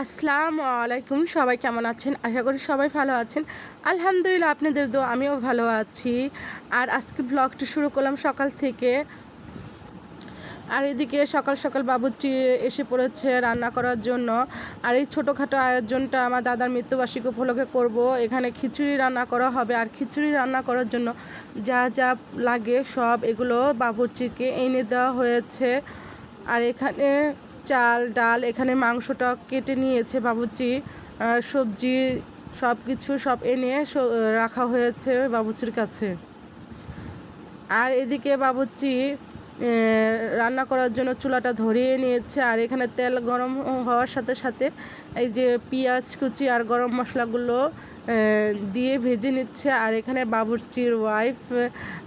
আসসালামু আলাইকুম, সবাই কেমন আছেন? আশা করি সবাই ভালো আছেন। আলহামদুলিল্লাহ আপনাদের দো আমিও ভালো আছি। আর আজকে ব্লগটি শুরু করলাম সকাল থেকে। আর এদিকে সকাল সকাল বাবুটি এসে পড়েছে রান্না করার জন্য। আর এই ছোটোখাটো আয়োজনটা আমার দাদার মৃত্যুবার্ষিকী উপলক্ষে করব। এখানে খিচুড়ি রান্না করা হবে। আর খিচুড়ি রান্না করার জন্য যা যা লাগে সব এগুলো বাবুর্চিকে এনে দেওয়া হয়েছে। আর এখানে চাল, ডাল, এখানে মাংসটা কেটে নিয়েছে বাবুচি সবজি সব কিছু সব এনে রাখা হয়েছে বাবুচির কাছে। আর এদিকে বাবুচি রান্না করার জন্য চুলাটা ধরিয়ে নিয়েছে। আর এখানে তেল গরম হওয়ার সাথে সাথে এই যে পেঁয়াজ কুচি আর গরম মশলাগুলো দিয়ে ভেজে নিচ্ছে। আর এখানে বাবুর্চির ওয়াইফ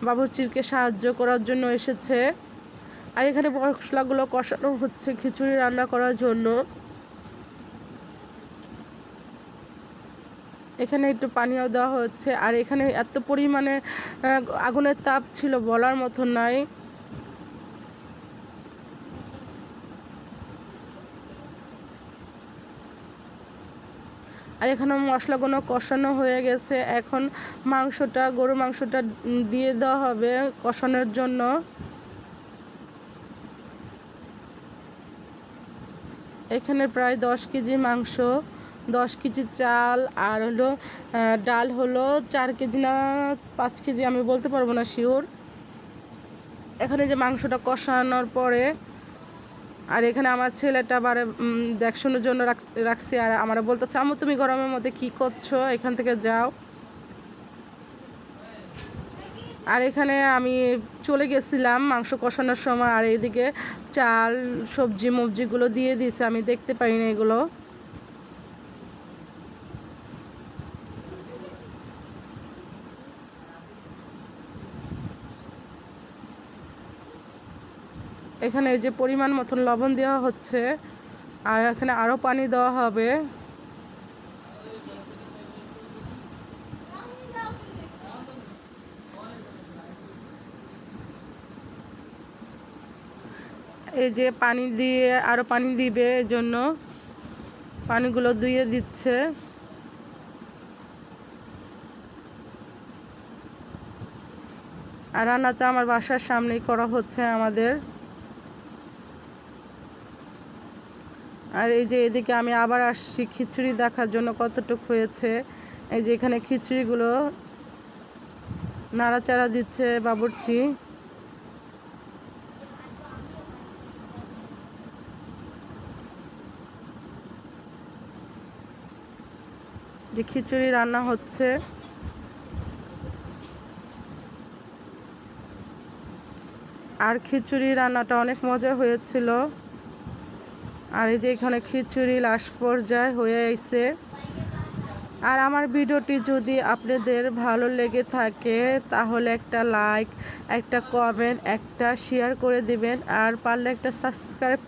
বাবুর্চিরকে সাহায্য করার জন্য এসেছে। আর এখানে মশলাগুলো কষানো হচ্ছে খিচুড়ি রান্না করার জন্য। এখানে একটু পানীয় দেওয়া হচ্ছে। আর এখানে এত পরিমাণে আগুনের তাপ ছিল বলার মতো নাই। আর এখানে মশলাগুলো কষানো হয়ে গেছে। এখন মাংসটা গরু মাংসটা দিয়ে দেওয়া হবে কষানোর জন্য। এখানে প্রায় দশ কেজি মাংস, দশ কেজি চাল, আর হলো ডাল হলো চার কেজি না পাঁচ কেজি আমি বলতে পারব না শিওর এখানে যে মাংসটা কষানোর পরে, আর এখানে আমার ছেলেটা বারে দেখশোনের জন্য রাখছি, আর আমার বলতেছে আমু তুমি গরমের মধ্যে কি করছ? এখান থেকে যাও। আর এখানে আমি চলে গেছিলাম মাংস কষানোর সময়, আর এইদিকে চাল, সবজি, মবজিগুলো দিয়ে দিয়েছে। আমি দেখতে পাই না এগুলো। এখানে যে পরিমাণ মতন লবণ দেওয়া হচ্ছে, আর এখানে আরও পানি দেওয়া হবে। এই যে পানি দিয়ে আরও পানি দিবে এই জন্য পানিগুলো ধুয়ে দিচ্ছে। আর রান্নাটা আমার বাসার সামনেই করা হচ্ছে আমাদের। আর এই যে এদিকে আমি আবার আসছি খিচুড়ি দেখার জন্য কতটুক হয়েছে। এই যে এখানে খিচুড়িগুলো নাড়াচাড়া দিচ্ছে বাবুর্চি। যে খিচুড়ি রান্না হচ্ছে। আর খিচুড়ি রান্নাটা অনেক মজা হয়েছিল। আর এই যে এখানে খিচুড়ি লাশ পর্যায়ে হয়ে আইছে। আর আমার ভিডিওটি যদি আপনাদের ভালো লেগে থাকে, তাহলে একটা লাইক, একটা কমেন্ট, একটা শেয়ার করে দিবেন। আর পারলে একটা সাবস্ক্রাইব